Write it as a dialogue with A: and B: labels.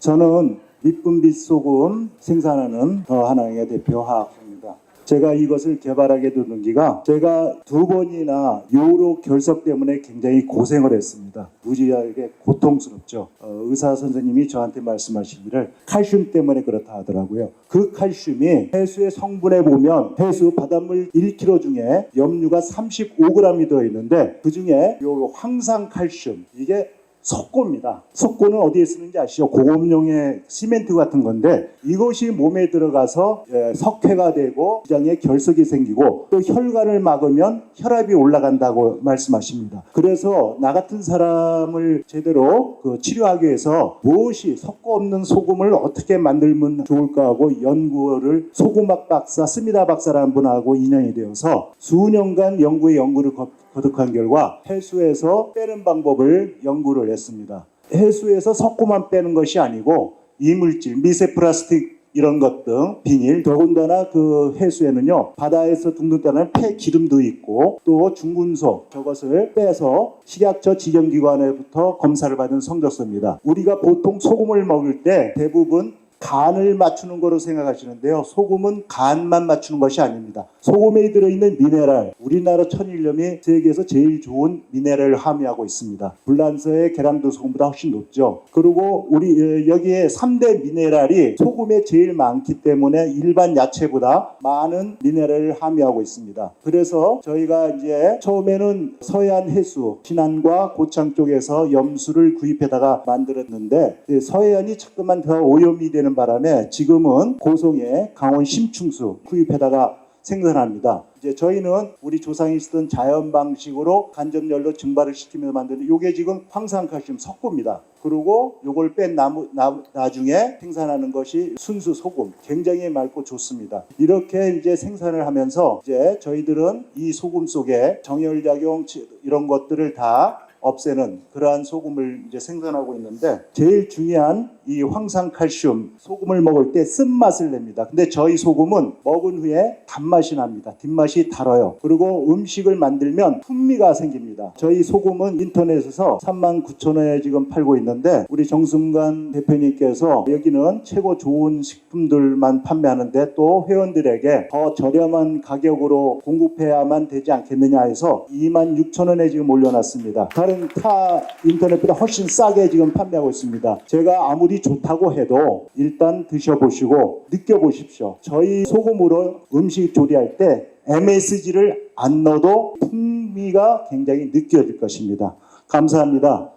A: 저는 밑분빛 소금 생산하는 더하나의 대표 화학입니다. 제가 이것을 개발하게 된 동기가 제가 두 번이나 요로 결석 때문에 굉장히 고생을 했습니다. 무지하게 고통스럽죠. 어, 의사 선생님이 저한테 말씀하시기를 칼슘 때문에 그렇다 하더라고요. 그 칼슘이 해수의 성분에 보면 해수 바닷물 1kg 중에 염류가 35g이 들어 있는데 그 중에 요 황산 칼슘 이게 석고입니다. 석고는 어디에 쓰는지 아시죠? 고급용의 시멘트 같은 건데 이것이 몸에 들어가서 예, 석회가 되고 기장에 결석이 생기고 또 혈관을 막으면 혈압이 올라간다고 말씀하십니다. 그래서 나 같은 사람을 제대로 그 치료하기 위해서 무엇이 석고 없는 소금을 어떻게 만들면 좋을까 하고 연구를 소금학 박사 스미다 박사라는 분하고 인연이 되어서 수년간 연구에 연구를 거- 거듭한 결과 해수에서 빼는 방법을 연구를 했습니다. 해수에서 석고만 빼는 것이 아니고 이물질, 미세 플라스틱 이런 것 등 비닐 더군다나 그 해수에는요 바다에서 둥둥 떠나는 폐 기름도 있고 또 중금속 저것을 빼서 식약처 지정기관에부터 검사를 받은 성적서입니다. 우리가 보통 소금을 먹을 때 대부분 간을 맞추는 거로 생각하시는데요. 소금은 간만 맞추는 것이 아닙니다. 소금에 들어있는 미네랄, 우리나라 천일염이 세계에서 제일 좋은 미네랄을 함유하고 있습니다. 불란서의 계량도 소금보다 훨씬 높죠. 그리고 우리 어, 여기에 3대 미네랄이 소금에 제일 많기 때문에 일반 야채보다 많은 미네랄을 함유하고 있습니다. 그래서 저희가 이제 처음에는 서해안 해수, 신안과 고창 쪽에서 염수를 구입해다가 만들었는데 이 서해안이 자꾸만 더 오염이 되는 바람에 지금은 고성에 강원 심충수 구입해다가 생산합니다. 이제 저희는 우리 조상이 쓰던 자연 방식으로 간접열로 증발을 시키면서 만드는 요게 지금 황산칼슘 석고입니다. 그리고 요걸 뺀 나무 나, 나중에 생산하는 것이 순수 소금. 굉장히 맑고 좋습니다. 이렇게 이제 생산을 하면서 이제 저희들은 이 소금 속에 정열작용 이런 것들을 다 없애는 그러한 소금을 이제 생산하고 있는데 제일 중요한 이 황산칼슘 소금을 먹을 때 쓴맛을 냅니다. 근데 저희 소금은 먹은 후에 단맛이 납니다. 뒷맛이 달아요. 그리고 음식을 만들면 풍미가 생깁니다. 저희 소금은 인터넷에서 3만 9천 원에 지금 팔고 있는데 우리 정순관 대표님께서 여기는 최고 좋은 식품들만 판매하는데 또 회원들에게 더 저렴한 가격으로 공급해야만 되지 않겠느냐 해서 2만 6천 원에 지금 올려놨습니다. 다른 타 인터넷보다 훨씬 싸게 지금 판매하고 있습니다. 제가 아무리 좋다고 해도 일단 드셔보시고 느껴보십시오. 저희 소금으로 음식 조리할 때 MSG를 안 넣어도 풍미가 굉장히 느껴질 것입니다. 감사합니다.